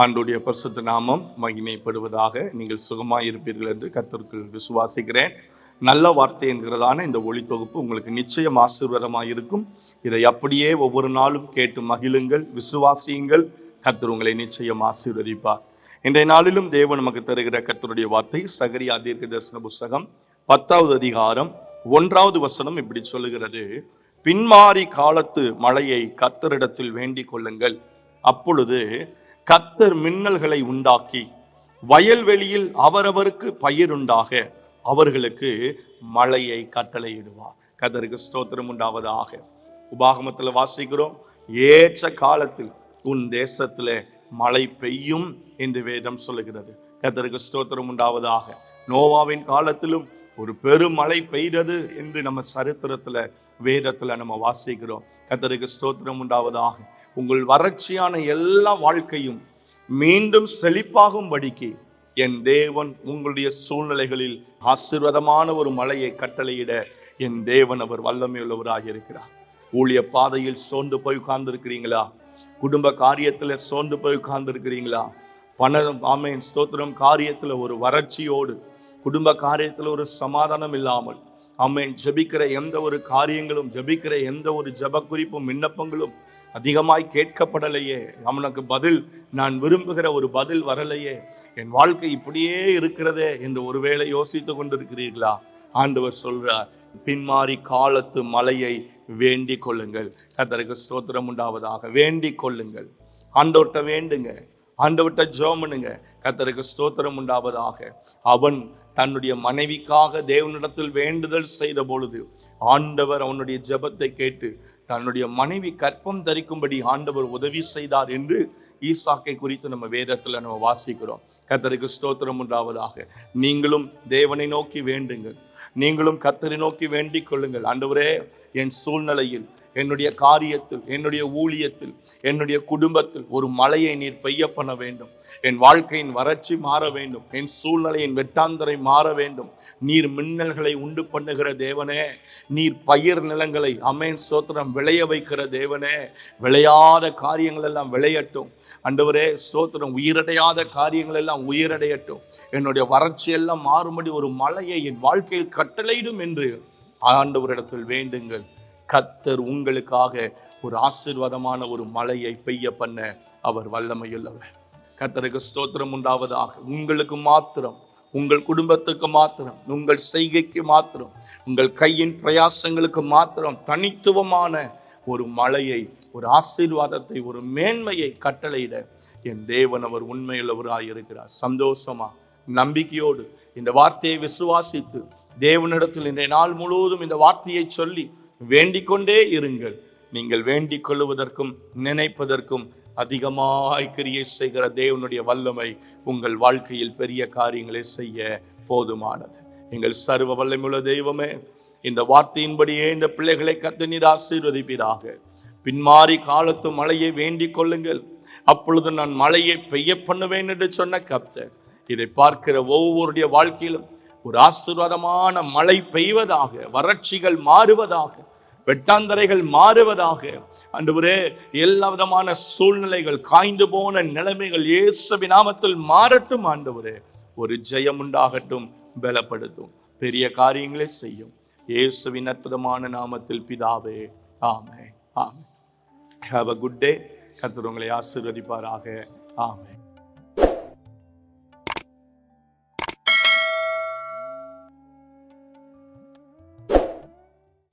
ஆண்டுடைய பரிசுத்த நாமம் மகிமைப்படுவதாக நீங்கள் சுகமாக இருப்பீர்கள் என்று கர்த்தருக்குள் விசுவாசிக்கிறேன். நல்ல வார்த்தை என்கிறதான இந்த ஒளி தொகுப்பு உங்களுக்கு நிச்சயம் ஆசீர்வாதமாக இருக்கும் இதை அப்படியே ஒவ்வொரு நாளும் கேட்டு மகிழுங்கள் விசுவாசியுங்கள். கத்தர் உங்களை நிச்சயம் ஆசீர்வதிப்பார். இன்றைய நாளிலும் தேவன் நமக்கு தருகிற கத்தருடைய வார்த்தை சகரியா தீர்க்க தரிசன புஸ்தகம் பத்தாவது அதிகாரம் ஒன்றாவது வசனம் இப்படி சொல்லுகிறது. பின்மாறி காலத்து மழையை கத்தரிடத்தில் வேண்டிக் கொள்ளுங்கள். அப்பொழுது கத்தர் மின்னல்களை உண்டாக்கி வயல்வெளியில் அவரவருக்கு பயிருண்டாக அவர்களுக்கு மழையை கட்டளையிடுவார். கதருக்கு ஸ்தோத்திரம் உண்டாவதாக. உபாகமத்தில் வாசிக்கிறோம் ஏற்ற காலத்தில் உன் தேசத்துல மழை பெய்யும் என்று வேதம் சொல்லுகிறது. கதருக்கு ஸ்தோத்திரம் உண்டாவதாக. நோவாவின் காலத்திலும் ஒரு பெருமழை பெய்தது என்று நம்ம சரித்திரத்துல வேதத்துல நம்ம வாசிக்கிறோம். கத்தருக்கு ஸ்தோத்திரம் உண்டாவதாக. உங்கள் வறட்சியான எல்லா வாழ்க்கையும் மீண்டும் செழிப்பாகும்படிக்கு என் தேவன் உங்களுடைய சூழ்நிலைகளில் ஆசீர்வாதமான ஒரு மலையை கட்டளையிட என் தேவன் அவர் வல்லமையுள்ளவராக இருக்கிறார். ஊழிய பாதையில் சோர்ந்து போய் உட்கார்ந்துருக்கிறீங்களா? குடும்ப காரியத்தில் சோர்ந்து போய் உட்கார்ந்துருக்கிறீங்களா? பணம் ஆமையின் ஸ்தோத்திரம் காரியத்தில் ஒரு வறட்சியோடு குடும்ப காரியத்தில் ஒரு சமாதானம் இல்லாமல் ஆமேன். ஜெபிக்கிற எந்த ஒரு காரியங்களும் ஜெபிக்கிற எந்த ஒரு ஜெப குறிப்பும் விண்ணப்பங்களும் அதிகமாய் கேட்கப்படலையே. அவனுக்கு பதில் நான் விரும்புகிற ஒரு பதில் வரலையே. என் வாழ்க்கை இப்படியே இருக்கிறதே என்று ஒருவேளை யோசித்து கொண்டிருக்கிறீர்களா? ஆண்டவர் சொல்றார் பின்மாறி காலத்து மலையை வேண்டிக் கொள்ளுங்கள். கத்தருக்கு ஸ்தோத்திரம் உண்டாவதாக. வேண்டிக் கொள்ளுங்கள். ஆண்டவர்கிட்ட வேண்டுங்க. ஆண்டவர்கிட்ட ஜோமனுங்க கத்தருக்கு ஸ்தோத்திரம் உண்டாவதாக. அவன் தன்னுடைய மனைவிக்காக தேவனிடத்தில் வேண்டுதல் செய்த பொழுது ஆண்டவர் அவனுடைய ஜெபத்தை கேட்டு தன்னுடைய மனைவி கற்பம் தரிக்கும்படி ஆண்டவர் உதவி செய்தார் என்று ஈசாக்கை குறித்து நம்ம வேதத்தில் நம்ம வாசிக்கிறோம். கத்தருக்கு ஸ்தோத்திரம் உண்டாவதாக. நீங்களும் தேவனை நோக்கி வேண்டுங்கள். நீங்களும் கத்தரை நோக்கி வேண்டிக் கொள்ளுங்கள். ஆண்டவரே என் சூழ்நிலையில் என்னுடைய காரியத்தில் என்னுடைய ஊழியத்தில் என்னுடைய குடும்பத்தில் ஒரு மழையை நீர் பெய்ய பண்ண வேண்டும். என் வாழ்க்கையின் வறட்சி மாற வேண்டும். என் சூழ்நிலையின் வெட்டாந்தரை மாற வேண்டும். நீர் மின்னல்களை உண்டு பண்ணுகிற தேவனே. நீர் பயிர் நிலங்களை அமேன் சோத்திரம் விளைய வைக்கிற தேவனே. விளையாத காரியங்கள் எல்லாம் விளையட்டும். அண்டவரே சோத்திரம் உயிரடையாத காரியங்கள் எல்லாம் உயிரடையட்டும். என்னுடைய வறட்சி எல்லாம் மாறும்படி ஒரு மலையை என் வாழ்க்கையில் கட்டளையிடும் என்று ஆண்டவரிடத்தில் வேண்டுங்கள். கத்தர் உங்களுக்காக ஒரு ஆசீர்வாதமான ஒரு மலையை பெய்ய பண்ண அவர் வல்லமையுள்ளவர். கத்தருக்கு ஸ்தோத்திரம் உண்டாவதாக. உங்களுக்கு மாத்திரம் உங்கள் குடும்பத்துக்கு மாத்திரம் உங்கள் செய்கைக்கு மாத்திரம் உங்கள் கையின் பிரயாசங்களுக்கு மாத்திரம் தனித்துவமான ஒரு மலையை ஒரு ஆசீர்வாதத்தை ஒரு மேன்மையை கட்டளையிட என் தேவன் அவர் உண்மையுள்ளவராக இருக்கிறார். சந்தோஷமா நம்பிக்கையோடு இந்த வார்த்தையை விசுவாசித்து தேவனிடத்தில் இன்றைய நாள் முழுவதும் இந்த வார்த்தையை சொல்லி வேண்டிக் கொண்டே இருங்கள். நீங்கள் வேண்டிக் கொள்ளுவதற்கும் நினைப்பதற்கும் அதிகமாய் கிரியை செய்கிற தேவனுடைய வல்லமை உங்கள் வாழ்க்கையில் பெரிய காரியங்களை செய்ய போதுமானது. எங்கள் சர்வ வல்லமுள்ள தெய்வமே இந்த வார்த்தையின்படியே இந்த பிள்ளைகளை கத்து நீர் ஆசீர்வதிப்பீராக. பின்மாறி காலத்து மழையை வேண்டிக் கொள்ளுங்கள் அப்பொழுது நான் மழையை பெய்ய பண்ணுவேன் என்று சொன்ன கப்தர் இதை பார்க்கிற ஒவ்வொருடைய வாழ்க்கையிலும் ஒரு ஆசீர்வாதமான மழை பெய்வதாக வறட்சிகள் மாறுவதாக வெட்டாந்தரைகள் மாறுவதாக. அன்றுவரே எல்லா விதமான சூழ்நிலைகள் காய்ந்து போன நிலைமைகள் இயேசுவி நாமத்தில் மாறட்டும் ஆண்டவரே. ஒரு ஜெயம் உண்டாகட்டும் பலப்படுத்தும். பெரிய காரியங்களை செய்யும். இயேசுவின் அற்புதமான நாமத்தில் பிதாவே ஆமே ஆமே ஹாவ் அ குட் டே கத்தர் உங்களை ஆசீர்வதிப்பாராக. ஆமே